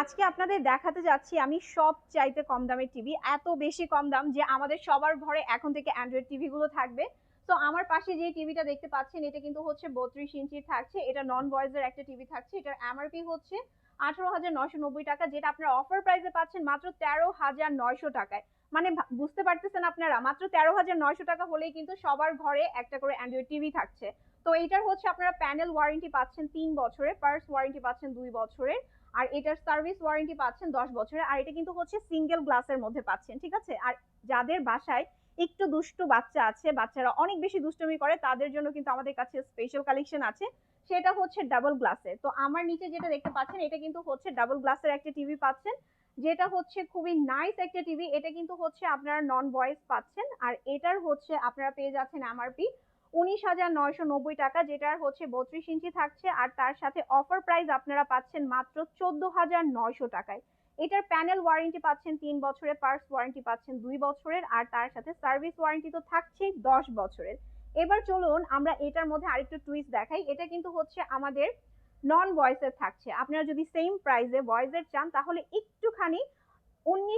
আজকে আপনাদের দেখাতে যাচ্ছি আমি সব চাইতে কম দামের টিভি এত বেশি কম দাম যে আমাদের সবার ঘরে এখন থেকে অ্যান্ড্রয়েড টিভি গুলো থাকবে। তো আমার পাশে যে টিভিটা দেখতে পাচ্ছেন, এটা কিন্তু হচ্ছে বত্রিশ ইঞ্চির থাকছে, এটা নন ভয়েসের একটা টিভি থাকছে, এটার এমআরপি হচ্ছে আঠারো হাজার নয়শো নব্বই টাকা, যেটা আপনারা অফার প্রাইসে পাচ্ছেন মাত্র তেরো হাজার নয়শো টাকায়। মানে বুঝতে পারতেছেন আপনারা, মাত্র তেরো হাজার নয়শো টাকা হলেই কিন্তু সবার ঘরে একটা করে অ্যান্ড্রয়েড টিভি থাকছে। তো এটার হচ্ছে আপনারা প্যানেল ওয়ারেন্টি পাচ্ছেন তিন বছরের পার্স ওয়ারেন্টি পাচ্ছেন দুই বছরের, আর এটার সার্ভিস ওয়ারেন্টি পাচ্ছেন দশ বছরের, আর এটা কিন্তু হচ্ছে সিঙ্গেল গ্লাসের মধ্যে পাচ্ছেন, ঠিক আছে? আর যাদের বাসায় একটু দুষ্টু বাচ্চা আছে, বাচ্চারা অনেক বেশি দুষ্টুমি করে, তাদের জন্য কিন্তু আমাদের কাছে স্পেশাল কালেকশন আছে, সেটা হচ্ছে ডাবল গ্লাসের তো আমার নিচে যেটা দেখতে পাচ্ছেন, এটা কিন্তু হচ্ছে ডাবল গ্লাসের একটা টিভি পাচ্ছেন, যেটা হচ্ছে খুবই নাইস একটা টিভি এটা কিন্তু হচ্ছে আপনারা নন ভয়েস পাচ্ছেন, আর এটার হচ্ছে আপনারা পেয়ে যাচ্ছেন এমআরপি উনিশ হাজার নয়শো নব্বই টাকা, যেটার হচ্ছে বত্রিশ ইঞ্চি থাকছে, আর তার সাথে অফার প্রাইস আপনারা পাচ্ছেন মাত্র চোদ্দ হাজার নয়শো টাকায়। এটার প্যানেল ওয়ারেন্টি পাচ্ছেন তিন বছরের পার্স ওয়ারেন্টি পাচ্ছেন দুই বছরের, আর তার সাথে সার্ভিস ওয়ারেন্টি তো থাকছেই দশ বছরের। এবার চলুন আমরা এটার মধ্যে আরেকটু টুইস্ট দেখাই। এটা কিন্তু হচ্ছে আমাদের নন ভয়েসের থাকছে। আপনারা যদি সেম প্রাইসে ভয়েসের চান, তাহলে একটুখানি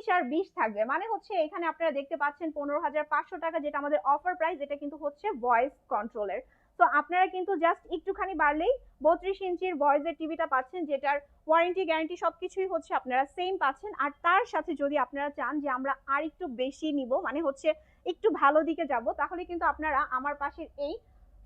উনিশ আর বিশ থাকবে। মানে হচ্ছে এখানে আপনারা দেখতে পাচ্ছেন পনেরো হাজার পাঁচশো টাকা যেটা আমাদের অফার প্রাইস এটা কিন্তু হচ্ছে ভয়েস কন্ট্রোলের তো আপনারা কিন্তু জাস্ট একটুখানি বাড়লেই বত্রিশ ইঞ্চির ভয়েসের টিভিটা পাচ্ছেন, যেটার ওয়ারেন্টি গ্যারান্টি সবকিছুই হচ্ছে আপনারা সেম পাচ্ছেন। আর তার সাথে যদি আপনারা চান যে আমরা আর একটু বেশি নিব মানে হচ্ছে একটু ভালো দিকে যাব, তাহলে কিন্তু আপনারা আমার পাশের এই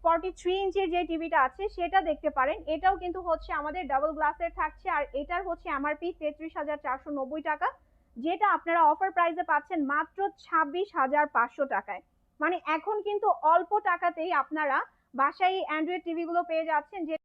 ফর্টি থ্রি ইঞ্চের যে টিভিটা আছে, সেটা দেখতে পারেন। এটাও কিন্তু হচ্ছে আমাদের ডাবল গ্লাসের থাকছে, আর এটার হচ্ছে এমআরপি তেত্রিশ হাজার চারশো নব্বই টাকা। যেটা আপনারা অফার প্রাইসে পাচ্ছেন মাত্র ছাব্বিশ হাজার পাঁচশো টাকায়। মানে এখন কিন্তু অল্প টাকাতেই আপনারা বাসায় অ্যান্ড্রয়েড টিভিগুলো পেয়ে যাচ্ছেন যে